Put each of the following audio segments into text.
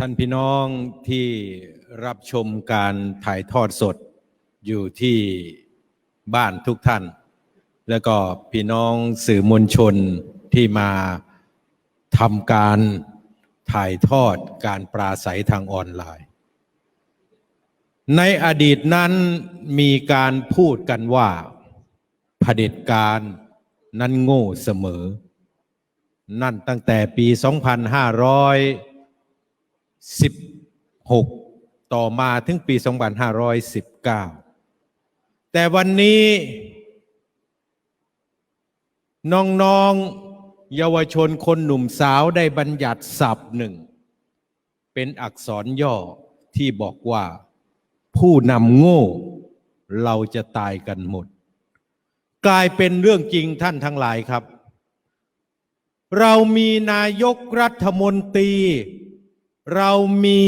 ท่านพี่น้องที่รับชมการถ่ายทอดสดอยู่ที่บ้านทุกท่าน แล้วก็พี่น้องสื่อมวลชนที่มาทำการถ่ายทอดการปราศัยทางออนไลน์ ในอดีตนั้นมีการพูดกันว่าเผด็จการนั้นโง่เสมอ นั่นตั้งแต่ปี 2516 ต่อมาถึงปี 2519 แต่วันนี้ น้องๆเยาวชนคนหนุ่มสาวได้บัญญัติศัพท์หนึ่ง เป็นอักษรย่อที่บอกว่า ผู้นำโง่เราจะตายกันหมด กลายเป็นเรื่องจริงท่านทั้งหลายครับ เรามีนายกรัฐมนตรี เรามี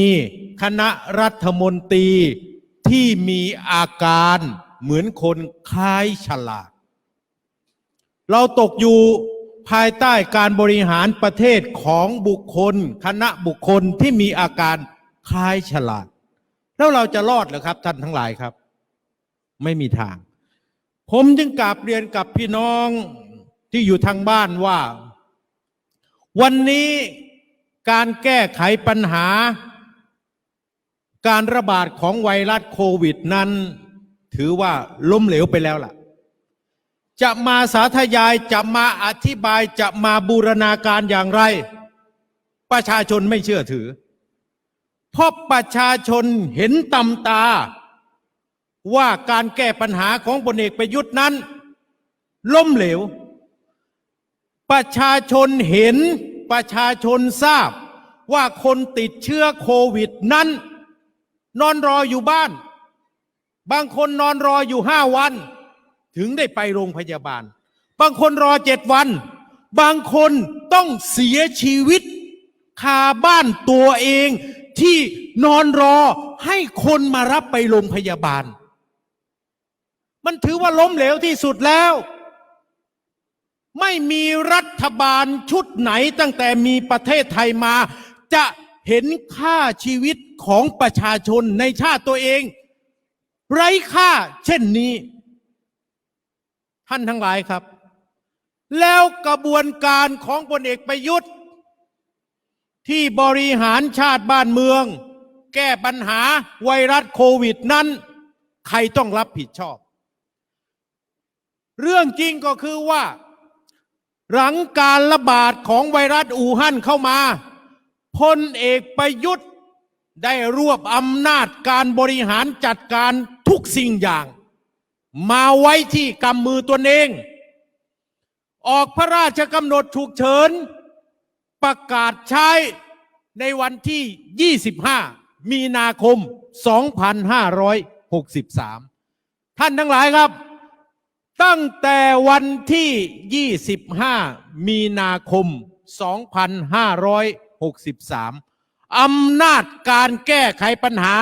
คณะรัฐมนตรีที่มีอาการเหมือนคนคล้ายฉลาด เราตกอยู่ภายใต้การบริหารประเทศของบุคคล คณะบุคคลที่มีอาการคล้ายฉลาด แล้วเราจะรอดหรือครับท่านทั้งหลายครับ ไม่มีทาง ผมจึงกราบเรียนกับพี่น้องที่อยู่ทางบ้านว่า วันนี้ การแก้ไขปัญหา การระบาดของไวรัสโควิดนั้น ถือว่าล้มเหลวไปแล้วล่ะ จะมาสาธยายจะมาอธิบายจะมาบูรณาการอย่างไร ประชาชนไม่เชื่อถือ เพราะประชาชนเห็นตำตา ว่าการแก้ปัญหาของพลเอกประยุทธ์นั้น ล้มเหลว ประชาชนเห็น ประชาชนทราบว่าคนติดเชื้อโควิดนั้น นอนรออยู่บ้าน บางคนนอนรออยู่ห้าวัน ถึงได้ไปโรงพยาบาล บางคนรอเจ็ดวัน บางคนต้องเสียชีวิตคาบ้านตัวเองที่นอนรอให้คนมารับไปโรงพยาบาล มันถือว่าล้มเหลวที่สุดแล้ว ไม่มีรัฐบาลชุดไหนตั้งแต่มีประเทศไทยมา จะเห็นค่าชีวิตของประชาชนในชาติตัวเอง ไร้ค่าเช่นนี้ ท่านทั้งหลายครับ แล้วกระบวนการของพลเอกประยุทธ์ ที่บริหารชาติบ้านเมือง แก้ปัญหาไวรัสโควิดนั้น ใครต้องรับผิดชอบ เรื่องจริงก็คือว่า หลังการระบาดของไวรัสอู่ฮั่นเข้ามาพลเอกประยุทธ์ได้รวบอำนาจการบริหารจัดการทุกสิ่งอย่าง มาไว้ที่กำมือตนเอง ออกพระราชกำหนดฉุกเฉิน ประกาศใช้ในวันที่ 25 มีนาคม 2563 ท่านทั้งหลายครับ ตั้งแต่วันที่ 25 มีนาคม 2563 อำนาจการแก้ไขปัญหา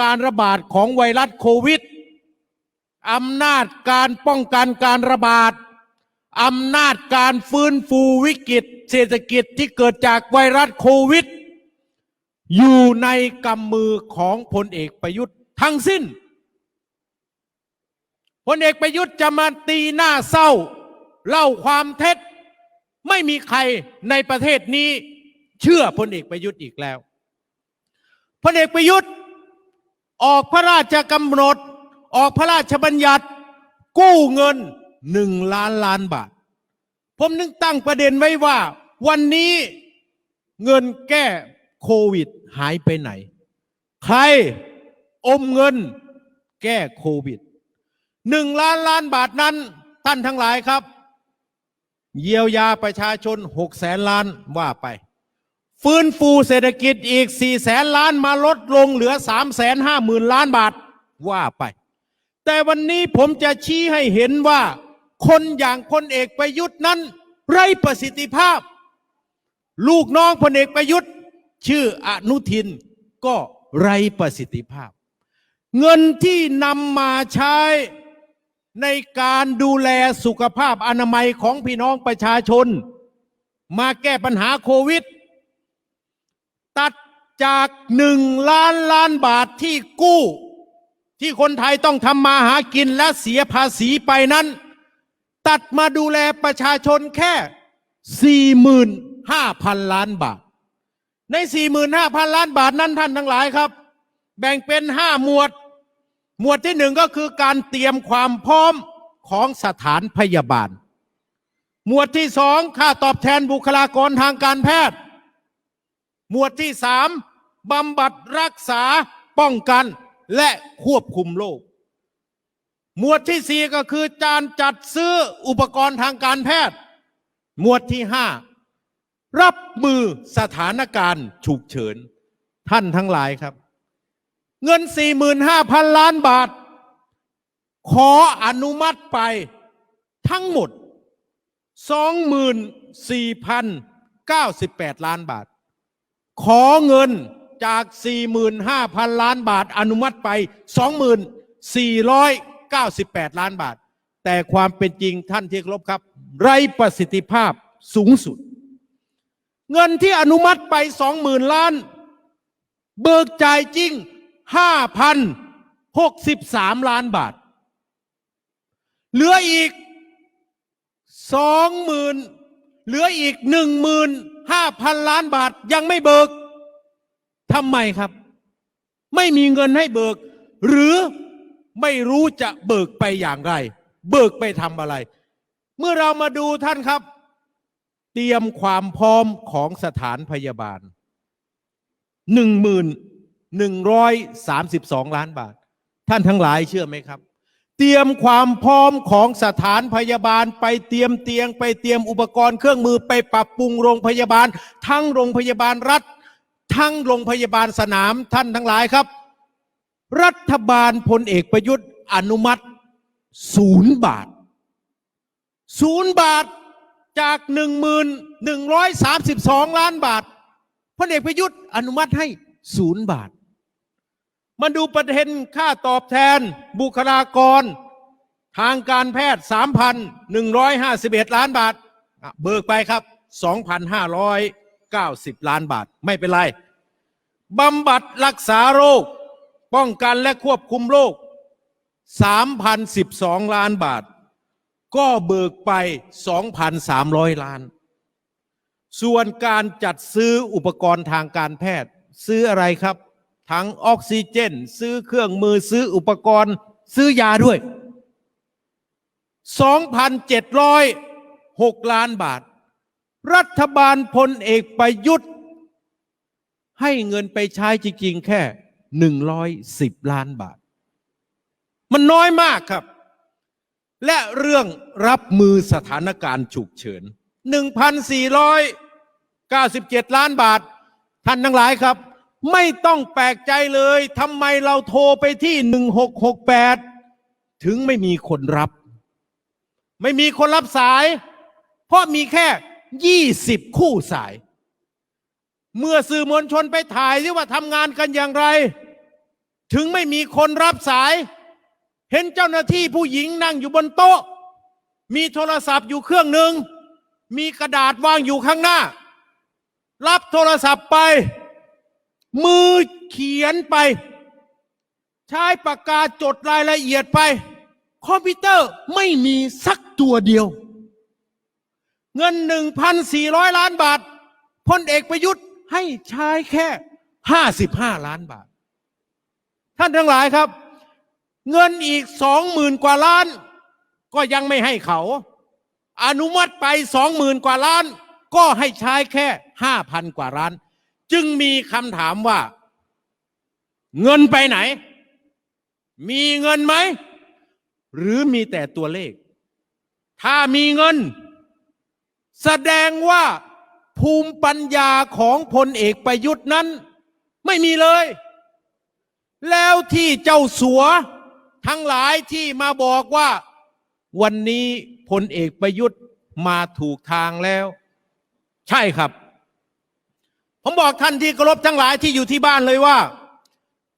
การระบาดของไวรัสโควิด อำนาจการป้องกันการระบาด อำนาจการฟื้นฟูวิกฤตเศรษฐกิจที่เกิดจากไวรัสโควิด อยู่ในกำมือของพลเอกประยุทธ์ทั้งสิ้น พลเอกประยุทธ์จะมาตีหน้าเศร้า เล่าความเท็จ ไม่มีใครในประเทศนี้ เชื่อพลเอกประยุทธ์อีกแล้วพลเอกประยุทธ์ออกพระราชกำหนด ออกพระราชบัญญัติ กู้เงินหนึ่งล้านล้านบาท ผมนึกตั้งประเด็นไว้ว่า วันนี้เงินแก้โควิดหายไปไหน ใครอมเงินแก้โควิด หนึ่งล้านล้านบาทนั้นท่านทั้งหลายครับ เยียวยาประชาชนหกแสนล้านว่าไป ฟื้นฟูเศรษฐกิจอีกสี่แสนล้านมาลดลงเหลือสามแสนห้าหมื่นล้านบาทว่าไป แต่วันนี้ผมจะชี้ให้เห็นว่า คนอย่างพลเอกประยุทธ์นั้น ไร้ประสิทธิภาพ ลูกน้องพลเอกประยุทธ์ ชื่ออนุทินก็ไร้ประสิทธิภาพ เงินที่นำมาใช้ ในการดูแลสุขภาพอนามัยของพี่น้องประชาชน มาแก้ปัญหาโควิด ตัดจากหนึ่งล้านล้านบาทที่กู้ ที่คนไทยต้องทำมาหากินและเสียภาษีไปนั้น ตัดมาดูแลประชาชนแค่ 45,000 ล้านบาท ใน 45,000 ล้านบาทนั้นท่านทั้งหลายครับ แบ่งเป็น 5 หมวด หมวดที่หนึ่งก็คือการเตรียมความพร้อมของสถานพยาบาล หมวดที่สองค่าตอบแทนบุคลากรทางการแพทย์ หมวดที่สามบำบัดรักษาป้องกันและควบคุมโรคหมวดที่สี่ก็คือการจัดซื้ออุปกรณ์ทางการแพทย์ หมวดที่ห้ารับมือสถานการณ์ฉุกเฉินท่านทั้งหลายครับ เงิน 45,000 ล้านบาท ขออนุมัติไปทั้งหมด 24,098 ล้านบาท ขอเงินจาก 45,000 ล้านบาท อนุมัติไป 24,98 ล้านบาท แต่ความเป็นจริงท่านที่เคารพครับ ไรประสิทธิภาพสูงสุด เงินที่อนุมัติไป 20,000 ล้าน เบิกจ่ายจริง 5,063 ล้านบาท เหลืออีก20,000เหลืออีก15,000ล้านบาทยังไม่เบิกทำไมครับ ไม่มีเงินให้เบิก หรือไม่รู้จะเบิกไปอย่างไร เบิกไปทำอะไร เมื่อเรามาดูท่านครับ เตรียมความพร้อมของสถานพยาบาลหนึ่งหมื่น หนึ่งร้อยสามสิบสองล้านบาท ท่านทั้งหลายเชื่อไหมครับ เตรียมความพร้อมของสถานพยาบาลไปเตรียมเตียง ไปเตรียมอุปกรณ์เครื่องมือไปปรับปรุงโรงพยาบาล ทั้งโรงพยาบาลรัฐ ทั้งโรงพยาบาลสนามท่านทั้งหลายครับ รัฐบาลพลเอกประยุทธ์อนุมัติศูนย์บาทศูนย์บาทจากหนึ่งหมื่นหนึ่งร้อยสามสิบสองล้านบาทพลเอกประยุทธ์อนุมัติให้ศูนย์บาท มาดูประเด็นค่าตอบแทน บุคลากร ทางการแพทย์ 3,151 ล้านบาท เบิกไปครับ 2,590 ล้านบาท ไม่เป็นไรบำบัดรักษาโรค ป้องกันและควบคุมโรค 3,012 ล้านบาท ก็เบิกไป 2,300 ล้าน ส่วนการจัดซื้ออุปกรณ์ทางการแพทย์ ซื้ออะไรครับ ทั้งออกซิเจน ซื้อเครื่องมือซื้ออุปกรณ์ ซื้อยาด้วย 2,706 ล้านบาท รัฐบาลพลเอกประยุทธ์ ให้เงินไปใช้จริง ๆ แค่ 110 ล้านบาท มันน้อยมากครับ และเรื่องรับมือสถานการณ์ฉุกเฉิน 1,497 ล้านบาทท่านทั้งหลายครับ ไม่ต้องแปลกใจเลยทำไมเราโทรไปที่1668ถึงไม่มีคนรับ ไม่มีคนรับสาย เพราะมีแค่20คู่สาย เมื่อสื่อมวลชนไปถ่ายที่ว่าทำงานกันอย่างไร ถึงไม่มีคนรับสาย เห็นเจ้าหน้าที่ผู้หญิงนั่งอยู่บนโต๊ะ มีโทรศัพท์อยู่เครื่องหนึ่ง มีกระดาษวางอยู่ข้างหน้า รับโทรศัพท์ไป มือเขียนไป ใช้ปากกาจดรายละเอียดไป คอมพิวเตอร์ไม่มีสักตัวเดียว เงิน 1,400 ล้านบาทพลเอกประยุทธ์ให้ใช้แค่ 55 ล้านบาท ท่านทั้งหลายครับ เงินอีกสองหมื่นกว่าล้าน ก็ยังไม่ให้เขา อนุมัติไปสองหมื่นกว่าล้าน ก็ให้ใช้แค่ห้าพันกว่าล้าน จึงมีคำถามว่า เงินไปไหน มีเงินไหม หรือมีแต่ตัวเลข ถ้ามีเงิน แสดงว่าภูมิปัญญาของพลเอกประยุทธ์นั้น ไม่มีเลย แล้วที่เจ้าสัว ทั้งหลายที่มาบอกว่า วันนี้พลเอกประยุทธ์มาถูกทางแล้ว ใช่ครับ ผมบอกท่านที่เคารพทั้งหลายที่อยู่ที่บ้านเลยว่า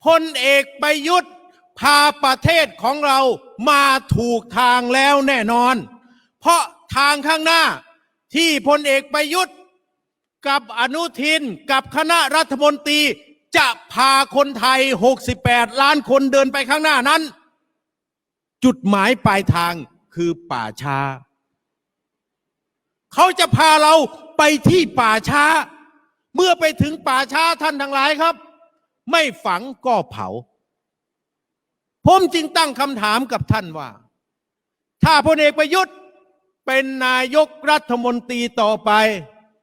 พลเอกประยุทธ์พาประเทศของเรามาถูกทางแล้วแน่นอน เพราะทางข้างหน้าที่พลเอกประยุทธ์ กับอนุทินกับคณะรัฐมนตรีจะพาคนไทย 68 ล้านคนเดินไปข้างหน้านั้น จุดหมายปลายทางคือป่าช้า เขาจะพาเราไปที่ป่าช้า เมื่อไปถึงป่าช้าท่านทั้งหลายครับ ไม่ฝังก็เผา ผมจึงตั้งคำถามกับท่านว่า ถ้าพลเอกประยุทธ์เป็นนายกรัฐมนตรีต่อไป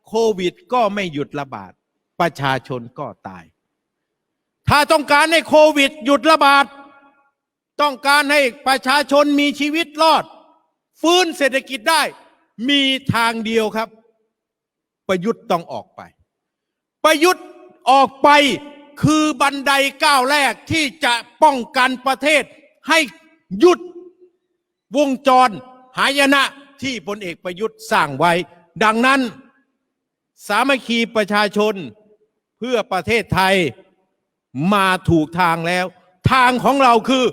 โควิดก็ไม่หยุดระบาด ประชาชนก็ตาย ถ้าต้องการให้โควิดหยุดระบาด ต้องการให้ประชาชนมีชีวิตรอด ฟื้นเศรษฐกิจได้ มีทางเดียวครับ ประยุทธ์ต้องออกไป ประยุทธ์ออกไปคือบันไดก้าวแรกที่จะป้องกันประเทศให้หยุดวงจรหายนะที่พลเอกประยุทธ์สร้างไว้ ดังนั้น สามัคคีประชาชนเพื่อประเทศไทยมาถูกทางแล้ว ทางของเราคือ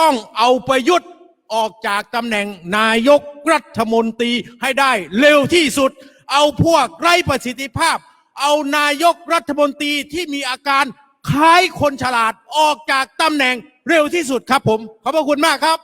ต้องเอาประยุทธ์ออกจากตำแหน่งนายกรัฐมนตรีให้ได้เร็วที่สุด เอาพวกไร้ประสิทธิภาพ เอานายกรัฐมนตรีที่มีอาการคล้ายคนฉลาดออกจากตำแหน่งเร็วที่สุดครับผม ขอบพระคุณมากครับ